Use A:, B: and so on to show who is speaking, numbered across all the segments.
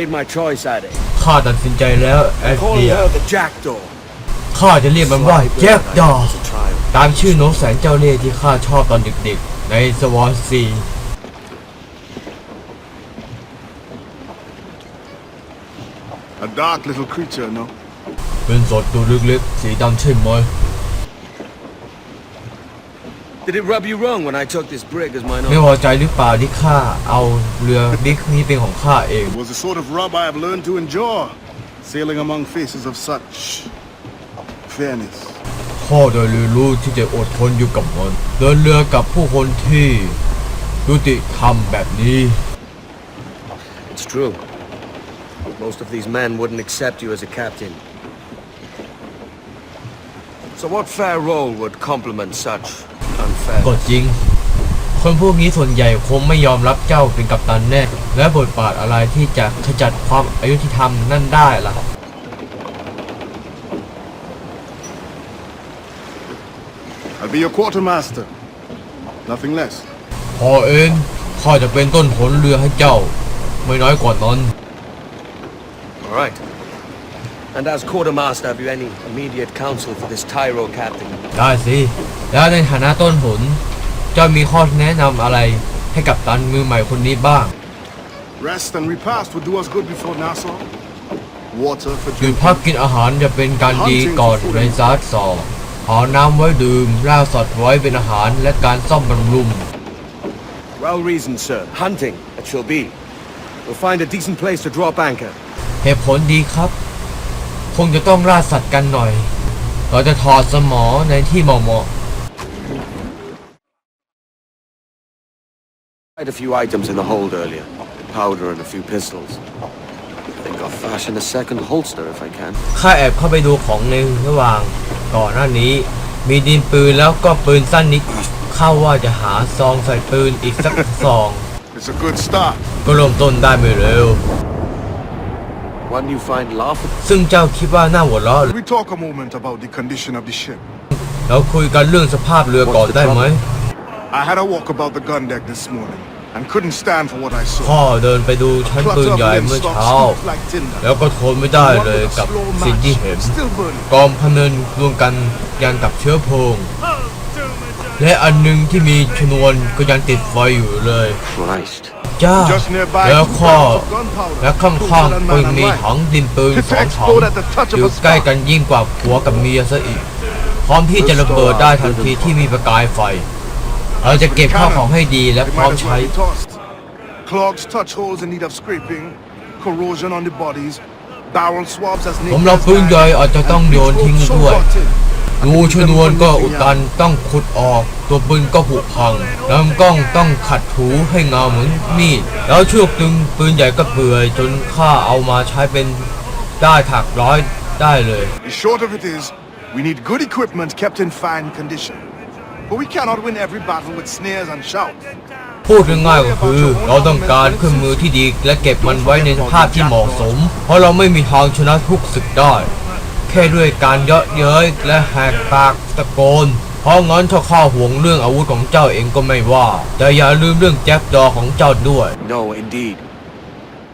A: made my choice, Ade.
B: ข้าตัดสินใจแล้วแอด
A: Calling
B: เดีย
A: her the jackdaw.
B: ข้าจะเรียกมันว่า
A: Sly bird
B: แจ็ค
A: I
B: ดอ
A: had as a child.
B: ตามชื่อนกแสนเจ้าเล่ห์ที่ข้าชอบตอนเด็กๆ ในสวอนซี
C: A dark little creature, no?
B: เป็นสดตัวเล็กๆ สีดำใช่ไหม
A: Did it rub you wrong when I took this brig as mine
B: ไม่
A: own?
B: พอใจหรือเปล่าที่ข้าเอาเรือบิ๊กนี้เป็นของข้าเอง
C: It was the sort of rub I have learned to endure, sailing among faces of such fairness.
B: ข้อได้เรียนรู้ที่จะอดทนอยู่กับมัน เดินเรือกับผู้คนที่ยุติธรรมแบบนี้
A: It's true. Most of these men wouldn't accept you as a captain. So what fair role would complement such
B: ก็
A: unfair?
B: จริง คนพวกนี้ส่วนใหญ่คงไม่ยอมรับเจ้าเป็นกัปตันแน่ และบทบาทอะไรที่จะขจัดความอายุติธรรมนั่นได้ล่ะ
C: I'll be your quartermaster. Nothing less.
B: พอเองข้าจะเป็นต้นหนเรือให้เจ้า ไม่น้อยกว่านั้น
A: All right. And as quartermaster, have you any immediate counsel for this Tyro captain?
B: ได้สิ แล้วในฐานะต้นหนเจ้ามีข้อแนะนำอะไรให้กับตันมือใหม่คนนี้บ้าง
C: Rest and repast would do us good before Nassau. Water for
B: หยุดพัก
C: drinking.
B: กินอาหารจะเป็นการดีก่อนในซาร์สองหาน้ำไว้ดื่มล่าสัตว์ไว้เป็นอาหารและการซ่อมบำรุง
A: Well reasoned, sir. Hunting, it shall be. We'll find a decent place to drop anchor.
B: เหตุผลดีครับ คงจะต้องล่าสัตว์กันหน่อย เราจะถอดสมอในที่เหมาะ
A: Quite a few items in the hold earlier. Powder and a few pistols. I think I'll fashion a second holster if I can.
B: ๆข้าแอบเข้าไปดูของในระหว่างก่อนหน้านี้ มีดินปืนแล้วก็ปืนสั้นนิดเข้าว่าจะหาซองใส่ปืนอีกสักซอง
C: It's a good start.
B: ก็เริ่มต้นได้ไม่เร็ว
A: One you find laughable.
B: ซึ่งเจ้าคิดว่าน่าหัวเราะ
C: Will we talk a moment about the condition of the ship?
B: เราคุยกันเรื่องสภาพเรือก่อนได้ไหม
C: I had a walk about the gun deck this morning and couldn't stand for what I
B: พ่อ
C: saw.
B: เดินไปดูชั้นปืน
C: Clutter
B: ใหญ่
C: of
B: เมื่อ
C: linstock
B: เช้า
C: smoke like tinder.
B: แล้วก็ทนไม่ได้เลยกับ
C: Slow
B: สิ่งที่
C: match,
B: เห็น
C: still burning.
B: กองพะเนินรวมกันยังกับเชื้อเพลิง และอันหนึงที่มีชนวนก็ยังติดไฟอยู่เลย
A: Christ.
B: จ้า
C: Just nearby,
B: แล้ว
C: two
B: ข้อ
C: barrels of gunpowder,
B: และข้าง
C: closer than
B: ๆก็
C: man and
B: มี
C: wife.
B: ถังดินปืน
C: It
B: สองถัง
C: explode at the touch
B: อ
C: of
B: ยู่
C: a
B: ใกล้
C: spark.
B: กันยิ่งกว่าผัวกับเมียซะอีก พร้อมที่จะระเบิดได้ทันทีที่มีประกายไฟ เราจะเก็บข้าวของให้ดีและ
C: It
B: พร้อม
C: might as
B: ใช้
C: well be tossed. Clogs touch holes in need of scraping, corrosion on the bodies, barrel swabs as
B: ผม
C: naked
B: เรา
C: as
B: ปืน
C: knives,
B: ใหญ่อาจจะต้องโยน
C: and
B: ทิ้ง
C: pitchforks so
B: ด้วย
C: rotten.
B: รูชนวนก็อุดตันต้องขุดออก ตัวปืนก็ผุพังลำกล้องต้องขัดถูให้เงาเหมือนมีดแล้วเชือกตึงปืนใหญ่ก็เปื่อยจนข้าเอามาใช้เป็นได้ถักร้อยได้เลย
C: The short of it is, we need good equipment kept in fine condition. But we cannot win every battle with snares and shouts.
B: พูดง่ายๆก็คือเราต้องการเครื่องมือที่ดีและเก็บมันไว้ในสภาพที่เหมาะสม เพราะเราไม่มีทางชนะทุกศึกได้ แค่ด้วยการเยาะเย้ยและแหกปากตะโกน เพราะงั้นถ้าข้าห่วงเรื่องอาวุธของเจ้าเองก็ไม่ว่า แต่อย่าลืมเรื่องแจ็คดอของเจ้าด้วย
A: No, indeed.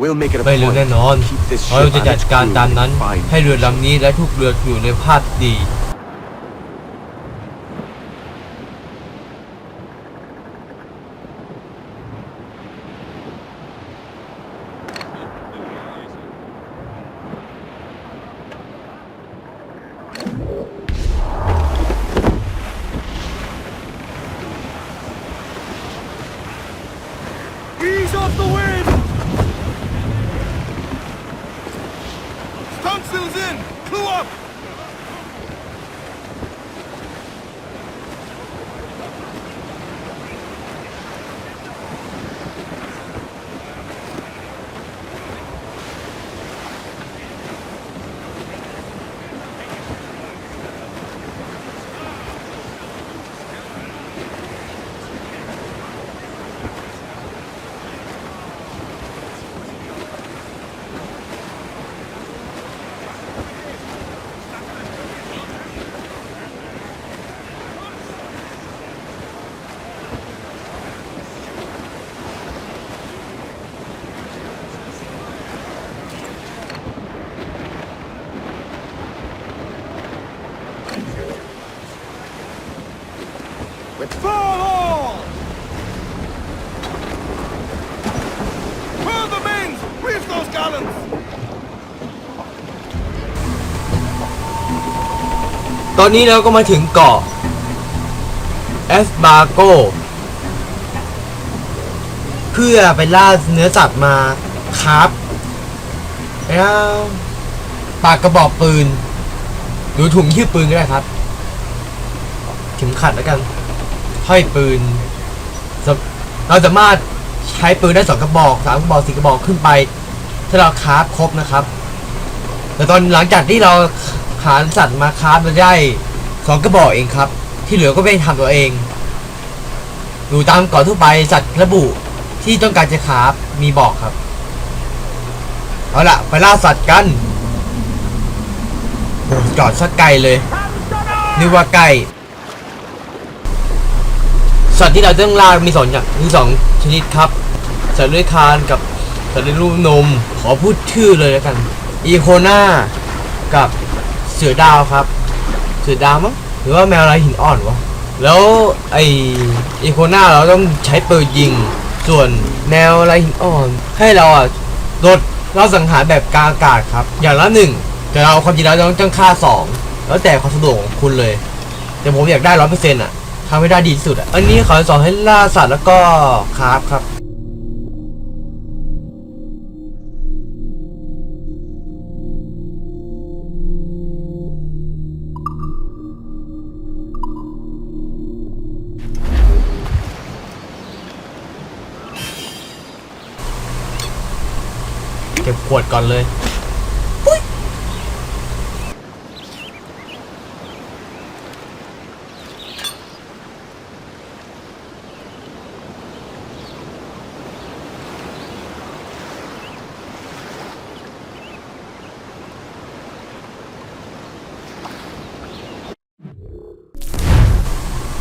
A: We'll make it a
B: ไม่ลืม
A: point
B: แน่นอน
A: to keep this
B: เรา
A: ship
B: จะ
A: and
B: จัด
A: its
B: การ
A: crew
B: ตามนั้น
A: in fine
B: ให้เรือลำนี้และทุกเรืออยู่ในภาพดี
C: off the wind!
B: ตอนนี้เราก็มาถึงเกาะเอสบาโกเพื่อไปล่าเนื้อสัตว์มาครับแล้วปากกระบอกปืน หรือถุงที่ปืนก็ได้ครับเข็มขัดแล้วกันห้อยปืน เราสามารถใช้ปืนได้สองกระบอกสามกระบอกสี่กระบอกขึ้นไป ถ้าเราคราฟครบนะครับ แต่ตอนหลังจากที่เรา หาสัตว์มาคราฟมาได้สองกระบอกเองครับ ที่เหลือก็ไปทำตัวเองอยู่ตามเกาะทั่วไปสัตว์ระบุที่ต้องการจะคราฟมีบอกครับเอาละไปล่าสัตว์กันโอ้จอดสักไกลเลยนึกว่าใกลสัตว์ที่เราต้องล่ามีสองอย่างมีสองชนิดครับ สัตว์เลื้อยคานกับสัตว์เลื้อยรูปนม ขอพูดชื่อเลยแล้วกัน อีโคนากับ เสือดาวครับ เสือดาวมั้งหรือว่าแมวลายหินอ่อนวะแล้วไออีโคนาเราต้องใช้ปืนยิง ส่วนแมวลายหินอ่อน ให้เราอะโดเราสังหารแบบกาอากาศครับ อย่างละหนึ่งแต่เราความจริงแล้วเราต้องฆ่าสองแล้วแต่ความสะดวกของคุณเลย แต่ผมอยากได้ร้อยเปอร์เซ็นต์อะทำให้ได้ดีที่สุดอะอันนี้เขาสอนให้ล่าสัตว์แล้วก็คราฟครับ เก็บขวดก่อนเลย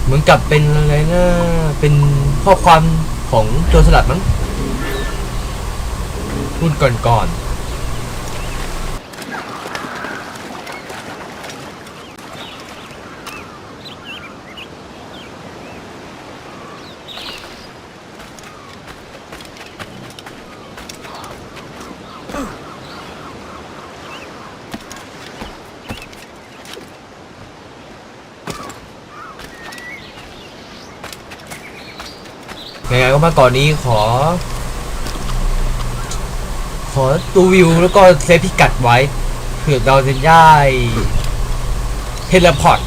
B: เหมือนกับเป็นอะไรนะ เป็นข้อความของโจรสลัดมั้ง รุ่นก่อนๆยังไงก็มาก่อนนี้ขอ ขอดูวิวแล้วก็เซฟพิกัดไว้เผื่อเราจะได้เทเลพอร์ต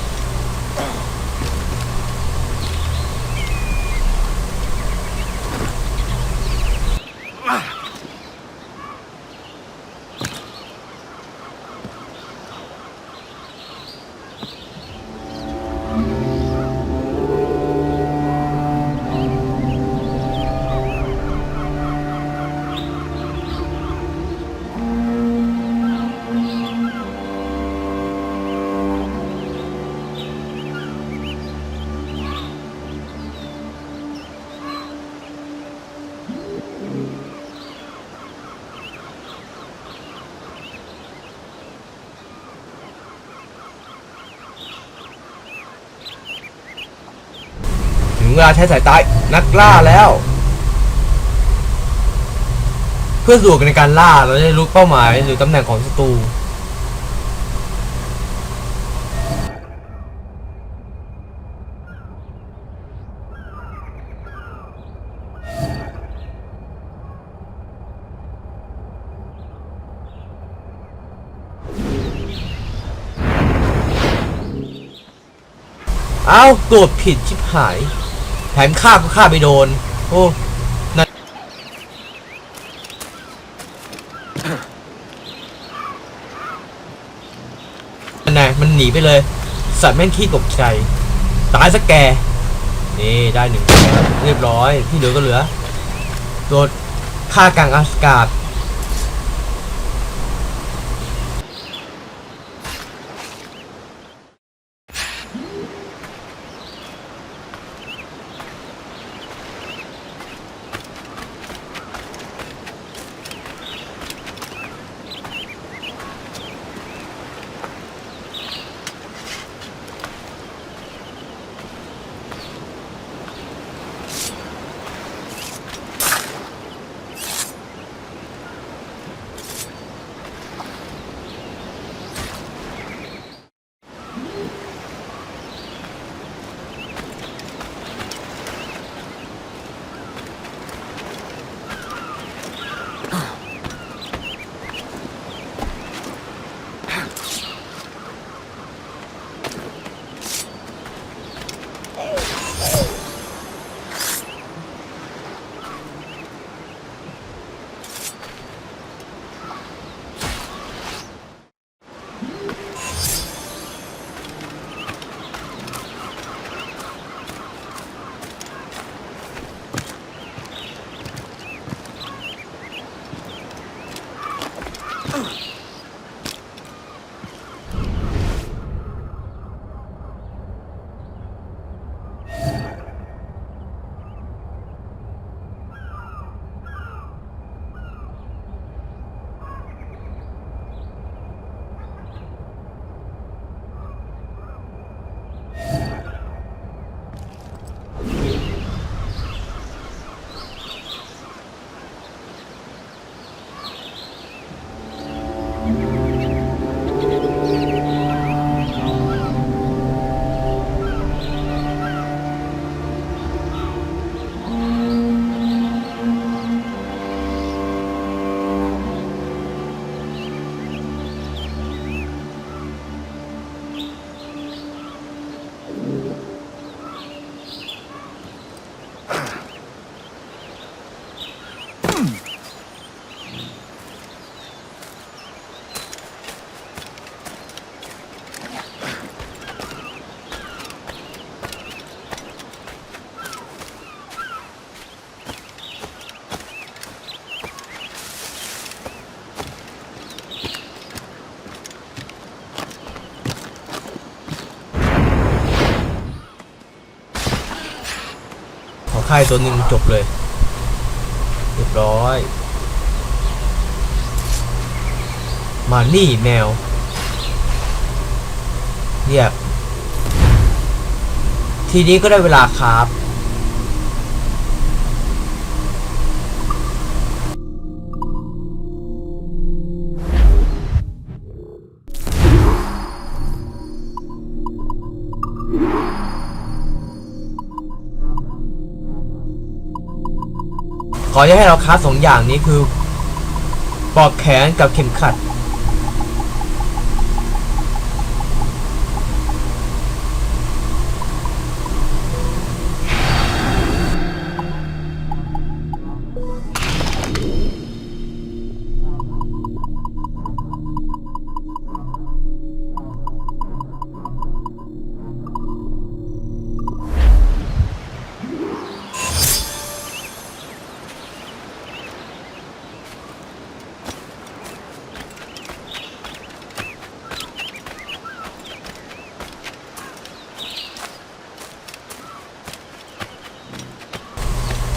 B: เวลาใช้สายตานักล่าแล้ว เพื่อสะดวกในการล่าเราได้รู้เป้าหมายหรือตำแหน่งของศัตรูเอ้าตรวจผิดชิบหาย แถมฆ่าก็ฆ่าไปโดน โอ้นั่นนั่นไงมันหนีไปเลย สัตว์แม่งขี้ตกใจ ตายสักแก นี่ได้หนึ่งเรียบร้อย ที่เหลือก็เหลือ โดนฆ่ากลางอากาศ ฆ่ตัวหนึ่งจบเลย เรียบร้อย มานี่แมว เรียบ ทีนี้ก็ได้เวลาครับ ขอให้เราค้าสองอย่างนี้คือปลอกแขนกับเข็มขัด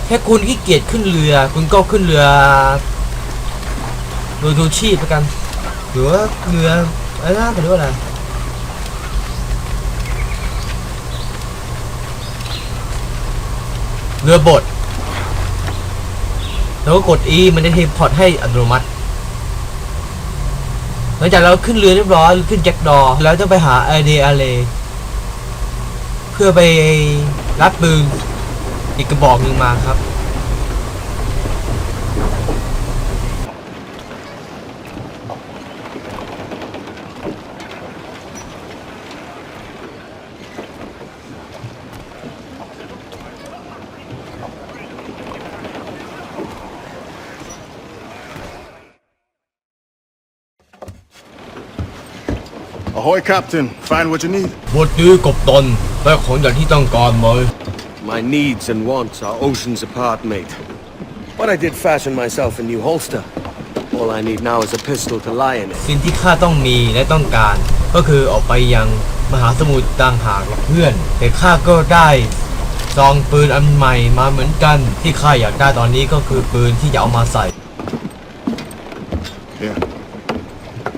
B: แค่คุณขี้เกียจขึ้นเรือ คุณก็ขึ้นเรือโดยดูชีพแล้วกันหรือว่าเรืออะไรนะเขาเรียกว่าอะไรเรือบดแล้วก็กด E มันจะเทพอร์ตให้อัตโนมัติหลังจากเราขึ้นเรือเรียบร้อยขึ้นแจ็คดอแล้วจะไปหาไอเดอาเลเพื่อไปรับปืน อีกกระบอกหนึ่งมาครับ
C: Ahoy, Captain. Find what you need.
B: บทนี้กบตนได้ของอย่างที่ต้องการไหม
A: My needs and wants are oceans apart, mate. But I did fashion myself a new holster. All I need now is a pistol to lie in it.
B: สิ่งที่ข้าต้องมีและต้องการ ก็คือออกไปยังมหาสมุทรต่างหากเพื่อน แต่ข้าก็ได้ซองปืนอันใหม่มาเหมือนกัน ที่ข้าอยากได้ตอนนี้ก็คือปืนที่จะเอามาใส่
C: Here.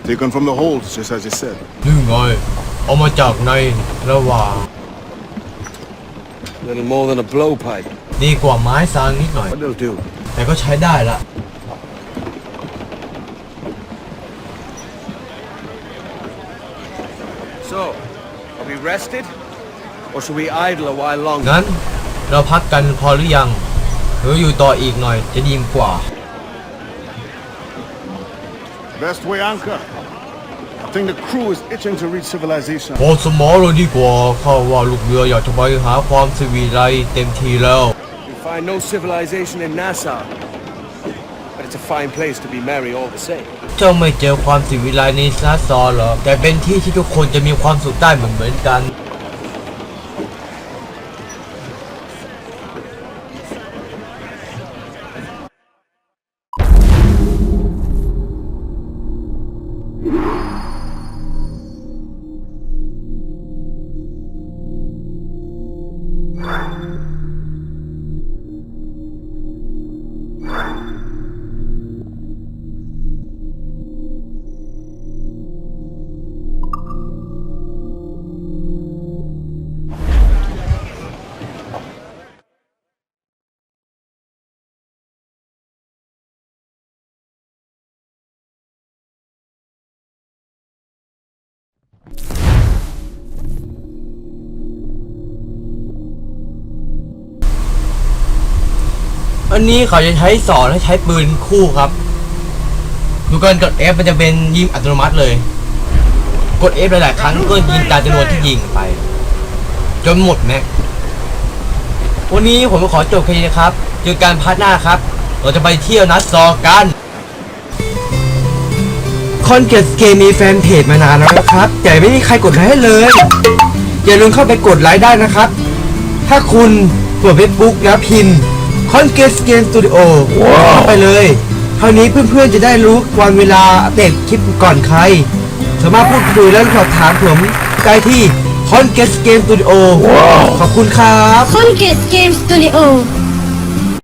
C: Taken from the holds, just as you said.
B: นี่ไงเอามาจากในระหว่าง
A: Little more than a blowpipe,
B: ดีกว่าไม้ซางนิดหน่อย
A: but it'll do.
B: แต่ก็ใช้ได้ละ
A: So, are we rested? Or should we idle a while longer?
B: งั้นเราพักกันพอหรือยัง หรืออยู่ต่ออีกหน่อยจะดีกว่า
C: Best way anchor. I think the crew is itching to reach civilization.
B: พอสมอเลยดีกว่าข้าว่าลูกเรืออยากจะไปหาความสวีไลเต็มทีแล้ว
A: We find no civilization in Nassau. But it's a fine place to be merry all the same.
B: เจ้าไม่เจอความสิวิไลในซาซอหรอกแต่เป็นที่ที่ทุกคนจะมีความสุขได้เหมือนเหมือนกัน อันนี้เขาจะใช้สอนให้ใช้ปืนคู่ครับดูกันกด F มันจะเป็นยิงอัตโนมัติเลย กด F หลายๆครั้งก็ยิงตามจำนวนที่ยิงไป จนหมดแม็กวันนี้ผมขอจบแค่นี้นะครับเจอกันพาร์ทหน้าครับ เราจะไปเที่ยวนัดซอกันคอนเกตเกมมีแฟนเพจมานานแล้วนะครับ แต่ไม่มีใครกดไลค์ให้เลย อย่าลืมเข้าไปกดไลค์ได้นะครับ ถ้าคุณเปิดเฟซบุ๊กแล้วพิมพ์ c o n g r e s s Game Studio เข้าไปเลยเท่านี้เพื่อนๆจะได้รู้วันเวลาอัปเดตคลิปก่อนใคร สามารถพูดคุยและสอบถามผมได้ที่ c o n g r e s s Game Studio ขอบคุณครับ
D: Colgate Game Studio